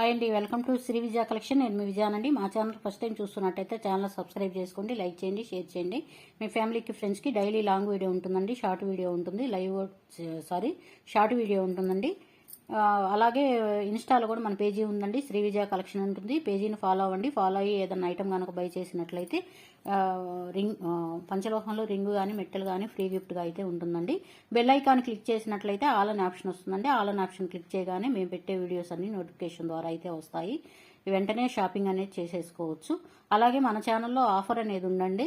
Hi అండి welcome to Shri Vijaya collection. నేను మీ విజయానండి. మా ఛానల్ ఫస్ట్ టైం చూస్తున్నట్టయితే ఛానల్ సబ్స్క్రైబ్ చేసుకోండి లైక్ చేయండి షేర్ చేయండి. మీ ఫ్యామిలీకి ఫ్రెండ్స్కి డైలీ లాంగ్ వీడియో ఉంటుందండి షార్ట్ వీడియో ఉంటుంది లైవ్ సారీ షార్ట్ వీడియో ఉంటుందండి. అలాగే ఇన్స్టాలో కూడా మన పేజీ ఉందండి. శ్రీ విజయ కలెక్షన్ ఉంటుంది. పేజీని ఫాలో అవ్వండి. ఫాలో అయ్యి ఏదైనా ఐటమ్ కనుక బై చేసినట్లయితే రింగ్ పంచలోహంలో రింగ్ కానీ మెట్టలు కానీ ఫ్రీ గిఫ్ట్గా అయితే ఉంటుందండి. బెల్ ఐకాన్ క్లిక్ చేసినట్లయితే ఆల్ అన్ ఆప్షన్ వస్తుందండి. ఆల్ అన్ ఆప్షన్ క్లిక్ చేయగానే మేము పెట్టే వీడియోస్ అన్ని నోటిఫికేషన్ ద్వారా అయితే వస్తాయి. వెంటనే షాపింగ్ అనేది చేసేసుకోవచ్చు. అలాగే మన ఛానల్లో ఆఫర్ అనేది ఉండండి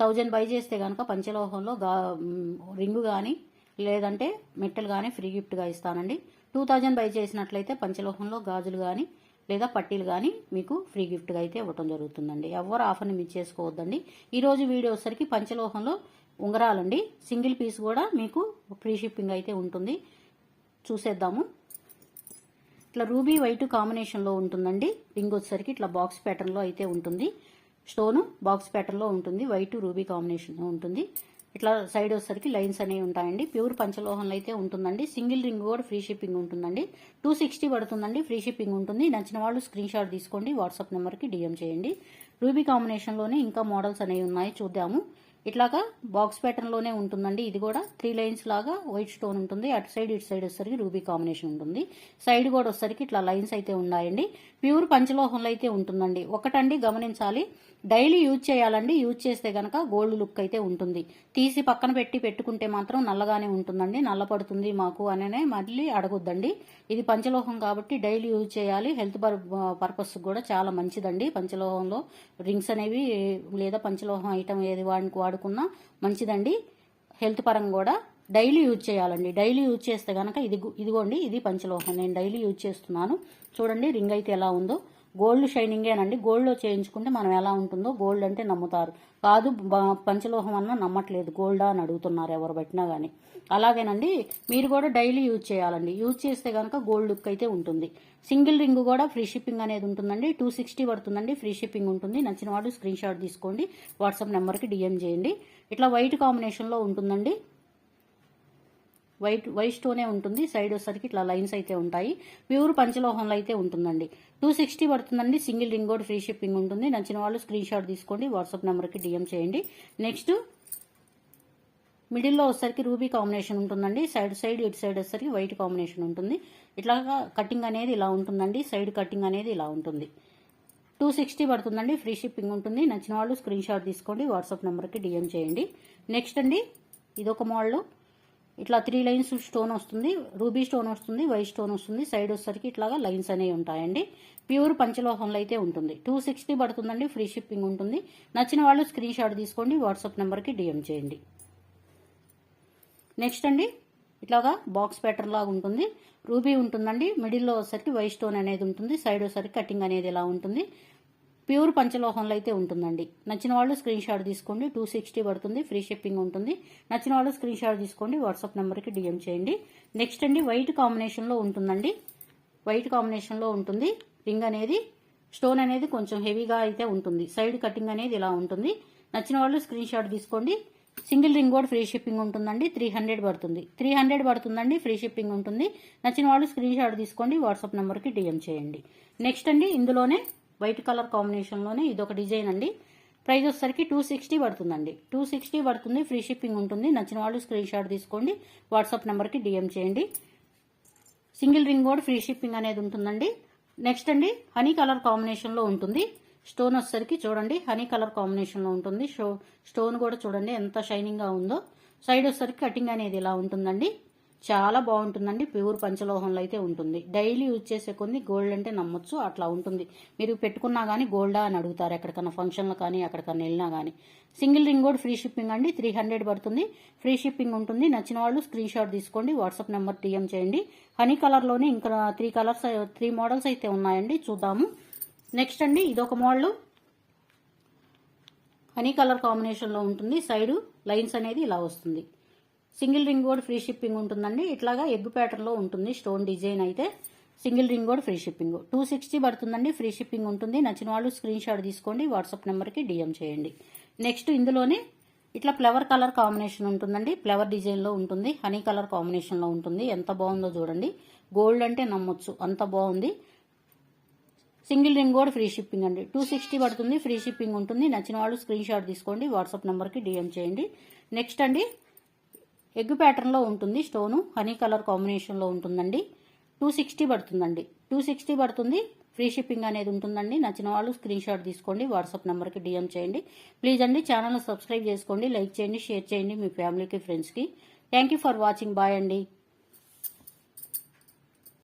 థౌజండ్ బై చేస్తే కనుక పంచలోహంలో రింగ్ రింగు కానీ లేదంటే మెట్టలు కానీ ఫ్రీ గిఫ్ట్గా ఇస్తానండి. టూ థౌజండ్ బై చేసినట్లయితే పంచలోహంలో గాజులు కానీ లేదా పట్టీలు కానీ మీకు ఫ్రీ గిఫ్ట్గా అయితే ఇవ్వటం జరుగుతుందండి. ఎవరు ఆఫర్ని మిస్ చేసుకోవద్దండి. ఈరోజు వీడియో వచ్చరికి పంచలోహంలో ఉంగరాలండి. సింగిల్ పీస్ కూడా మీకు ఫ్రీ షిప్పింగ్ అయితే ఉంటుంది. చూసేద్దాము. ఇట్లా రూబీ వైట్ కాంబినేషన్లో ఉంటుందండి. రింగ్ వచ్చేసరికి ఇట్లా బాక్స్ ప్యాటర్న్లో అయితే ఉంటుంది. స్టోను బాక్స్ ప్యాటర్న్లో ఉంటుంది. వైట్ రూబీ కాంబినేషన్లో ఉంటుంది. ఇట్లా సైడ్ వచ్చేసరికి లైన్స్ అనేవి ఉంటాయండి. ప్యూర్ పంచలోహంలో అయితే ఉంటుందండి. సింగిల్ రింగ్ కూడా ఫ్రీ షిప్పింగ్ ఉంటుందండి. టూ సిక్స్టీ పడుతుందండి. ఫ్రీ షిప్పింగ్ ఉంటుంది. నచ్చిన వాళ్ళు స్క్రీన్ షాట్ తీసుకోండి. వాట్సాప్ నెంబర్కి డిఎం చేయండి. రూబీ కాంబినేషన్లోనే ఇంకా మోడల్స్ అనేవి ఉన్నాయి. చూద్దాము. ఇట్లాగా బాక్స్ ప్యాటర్న్లోనే ఉంటుందండి. ఇది కూడా త్రీ లైన్స్ లాగా వైట్ స్టోన్ ఉంటుంది. అటు సైడ్ ఇటు సైడ్ వచ్చేసరికి రూబీ కాంబినేషన్ ఉంటుంది. సైడ్ కూడా వచ్చేసరికి ఇట్లా లైన్స్ అయితే ఉన్నాయండి. ప్యూర్ పంచలోహంలో అయితే ఉంటుందండి. ఒకటండి గమనించాలి. డైలీ యూజ్ చేయాలండి. యూజ్ చేస్తే గనక గోల్డ్ లుక్ అయితే ఉంటుంది. తీసి పక్కన పెట్టి పెట్టుకుంటే మాత్రం నల్లగానే ఉంటుందండి. నల్ల పడుతుంది మాకు అనే మళ్ళీ అడగొద్దండి. ఇది పంచలోహం కాబట్టి డైలీ యూజ్ చేయాలి. హెల్త్ పర్పస్ కూడా చాలా మంచిదండి. పంచలోహంలో రింగ్స్ అనేవి లేదా పంచలోహం ఐటమ్ ఏది వాడికి వాడుకున్నా మంచిదండి. హెల్త్ పరంగా కూడా డైలీ యూజ్ చేయాలండి. డైలీ యూజ్ చేస్తే కనుక ఇది ఇదిగోండి ఇది పంచలోహం. నేను డైలీ యూజ్ చేస్తున్నాను. చూడండి రింగ్ అయితే ఎలా ఉందో. గోల్డ్ షైనింగేనండి. గోల్డ్లో చేయించుకుంటే మనం ఎలా ఉంటుందో గోల్డ్ అంటే నమ్ముతారు. కాదు పంచలోహం అన్న నమ్మట్లేదు. గోల్డా అని అడుగుతున్నారు ఎవరు పెట్టినా కానీ అలాగేనండి మీరు కూడా డైలీ యూజ్ చేయాలండి. యూజ్ చేస్తే కనుక గోల్డ్ లుక్ అయితే ఉంటుంది. సింగిల్ రింగ్ కూడా ఫ్రీ షిప్పింగ్ అనేది ఉంటుందండి. టూ సిక్స్టీ పడుతుందండి. ఫ్రీ షిప్పింగ్ ఉంటుంది. నచ్చిన వాడు స్క్రీన్ షాట్ తీసుకోండి. వాట్సాప్ నెంబర్కి డిఎం చేయండి. ఇట్లా వైట్ కాంబినేషన్లో ఉంటుందండి. వైట్ వైట్ స్టోనే ఉంటుంది. సైడ్ వచ్చేసరికి ఇట్లా లైన్స్ అయితే ఉంటాయి. ప్యూర్ పంచలోహంలో అయితే ఉంటుందండి. టూ సిక్స్టీ పడుతుందండి. సింగిల్ రింగ్ కూడా ఫ్రీ షిప్పింగ్ ఉంటుంది. నచ్చిన వాళ్ళు స్క్రీన్ షాట్ తీసుకోండి. వాట్సాప్ నెంబర్కి డిఎం చేయండి. నెక్స్ట్ మిడిల్లో వచ్చేసరికి రూబీ కాంబినేషన్ ఉంటుందండి. సైడ్ సైడ్ ఇటు సైడ్ వచ్చేసరికి వైట్ కాంబినేషన్ ఉంటుంది. ఇట్లాగా కటింగ్ అనేది ఇలా ఉంటుందండి. సైడ్ కటింగ్ అనేది ఇలా ఉంటుంది. టూ సిక్స్టీ పడుతుందండి. ఫ్రీ షిప్పింగ్ ఉంటుంది. నచ్చిన వాళ్ళు స్క్రీన్ షాట్ తీసుకోండి. వాట్సాప్ నెంబర్కి డిఎం చేయండి. నెక్స్ట్ అండి ఇదొక మోడల్. ఇట్లా త్రీ లైన్స్ స్టోన్ వస్తుంది రూబీ స్టోన్ వస్తుంది వైట్ స్టోన్ వస్తుంది సైడ్ వచ్చేసరికి ఇట్లాగా లైన్స్ అనేవి ఉంటాయండి. ప్యూర్ పంచలోహంలో అయితే ఉంటుంది. టూ సిక్స్టీ పడుతుందండి ఫ్రీ షిప్పింగ్ ఉంటుంది. నచ్చిన వాళ్ళు స్క్రీన్ షాట్ తీసుకోండి వాట్సాప్ నెంబర్కి డిఎం చేయండి. నెక్స్ట్ అండి ఇట్లాగా బాక్స్ ప్యాటర్న్ లాగా ఉంటుంది. రూబీ ఉంటుందండి మిడిల్లో వచ్చేసరికి వైట్ స్టోన్ అనేది ఉంటుంది సైడ్ వచ్చేసరికి కటింగ్ అనేది ఇలా ఉంటుంది. ప్యూర్ పంచలోహంలో అయితే ఉంటుందండి. నచ్చిన వాళ్ళు స్క్రీన్ షాట్ తీసుకోండి. టూ సిక్స్టీ పడుతుంది. ఫ్రీ షిప్పింగ్ ఉంటుంది. నచ్చిన వాళ్ళు స్క్రీన్ షాట్ తీసుకోండి. వాట్సాప్ నెంబర్కి డిఎం చేయండి. నెక్స్ట్ అండి వైట్ కాంబినేషన్లో ఉంటుందండి. వైట్ కాంబినేషన్లో ఉంటుంది. రింగ్ అనేది స్టోన్ అనేది కొంచెం హెవీగా అయితే ఉంటుంది. సైడ్ కటింగ్ అనేది ఇలా ఉంటుంది. నచ్చిన వాళ్ళు స్క్రీన్ షాట్ తీసుకోండి. సింగిల్ రింగ్ కూడా ఫ్రీ షిప్పింగ్ ఉంటుందండి. త్రీ హండ్రెడ్ పడుతుంది. త్రీ హండ్రెడ్ పడుతుందండి. ఫ్రీ షిప్పింగ్ ఉంటుంది. నచ్చిన వాళ్ళు స్క్రీన్ షాట్ తీసుకోండి. వాట్సాప్ నెంబర్కి డిఎం చేయండి. నెక్స్ట్ అండి ఇందులోనే వైట్ కలర్ కాంబినేషన్లోనే ఇదొక డిజైన్ అండి. ప్రైస్ వచ్చేసరికి టూ సిక్స్టీ పడుతుందండి. టూ సిక్స్టీ పడుతుంది ఫ్రీ షిప్పింగ్ ఉంటుంది. నచ్చిన వాళ్ళు స్క్రీన్ షాట్ తీసుకోండి వాట్సాప్ నెంబర్కి డిఎం చేయండి. సింగిల్ రింగ్ కూడా ఫ్రీ షిప్పింగ్ అనేది ఉంటుందండి. నెక్స్ట్ అండి హనీ కలర్ కాంబినేషన్లో ఉంటుంది. స్టోన్ వచ్చేసరికి చూడండి హనీ కలర్ కాంబినేషన్లో ఉంటుంది. స్టోన్ కూడా చూడండి ఎంత షైనింగ్గా ఉందో. సైడ్ వచ్చేసరికి కటింగ్ అనేది ఇలా ఉంటుందండి. చాలా బాగుంటుందండి. ప్యూర్ పంచలోహంలో అయితే ఉంటుంది. డైలీ యూజ్ చేసే కొన్ని గోల్డ్ అంటే నమ్మొచ్చు అట్లా ఉంటుంది. మీరు పెట్టుకున్నా కానీ గోల్డా అని అడుగుతారు. ఎక్కడికన్నా ఫంక్షన్లు కానీ ఎక్కడికన్నా వెళ్ళినా కానీ సింగిల్ రింగ్ కూడా ఫ్రీ షిప్పింగ్ అండి. త్రీ హండ్రెడ్ పడుతుంది. ఫ్రీ షిప్పింగ్ ఉంటుంది. నచ్చిన వాళ్ళు స్క్రీన్ షాట్ తీసుకోండి. వాట్సాప్ నెంబర్ టీఎం చేయండి. హనీ కలర్లోనే ఇంకా త్రీ కలర్స్ త్రీ మోడల్స్ అయితే ఉన్నాయండి. చూద్దాము. నెక్స్ట్ అండి ఇదొక మోడల్. హనీ కలర్ కాంబినేషన్లో ఉంటుంది. సైడు లైన్స్ అనేది ఇలా వస్తుంది. సింగిల్ రింగ్ కూడా ఫ్రీ షిప్పింగ్ ఉంటుందండి. ఇట్లాగా ఎగ్ ప్యాటర్న్లో ఉంటుంది స్టోన్ డిజైన్ అయితే. సింగిల్ రింగ్ కూడా ఫ్రీ షిప్పింగ్. టూ సిక్స్టీ పడుతుందండి ఫ్రీ షిప్పింగ్ ఉంటుంది. నచ్చిన వాళ్ళు స్క్రీన్ షాట్ తీసుకోండి వాట్సాప్ నెంబర్కి డిఎం చేయండి. నెక్స్ట్ ఇందులోనే ఇట్లా ఫ్లవర్ కలర్ కాంబినేషన్ ఉంటుందండి. ఫ్లవర్ డిజైన్లో ఉంటుంది హనీ కలర్ కాంబినేషన్లో ఉంటుంది. ఎంత బాగుందో చూడండి. గోల్డ్ అంటే నమ్మొచ్చు అంత బాగుంది. సింగిల్ రింగ్ కూడా ఫ్రీ షిప్పింగ్ అండి. టూ సిక్స్టీ పడుతుంది ఫ్రీ షిప్పింగ్ ఉంటుంది. నచ్చిన వాళ్ళు స్క్రీన్ షాట్ తీసుకోండి వాట్సాప్ నెంబర్కి డిఎం చేయండి. నెక్స్ట్ అండి ఎగ్ ప్యాటర్న్లో ఉంటుంది స్టోను. హనీ కలర్ కాంబినేషన్లో ఉంటుందండి. టూ సిక్స్టీ పడుతుందండి. టూ సిక్స్టీ పడుతుంది. ఫ్రీ షిప్పింగ్ అనేది ఉంటుందండి. నచ్చిన వాళ్ళు స్క్రీన్ షాట్ తీసుకోండి వాట్సాప్ నెంబర్కి డిఎం చేయండి. ప్లీజ్ అండి ఛానల్ సబ్స్క్రైబ్ చేసుకోండి లైక్ చేయండి షేర్ చేయండి మీ ఫ్యామిలీకి ఫ్రెండ్స్కి. Thank you for watching. Bye అండి.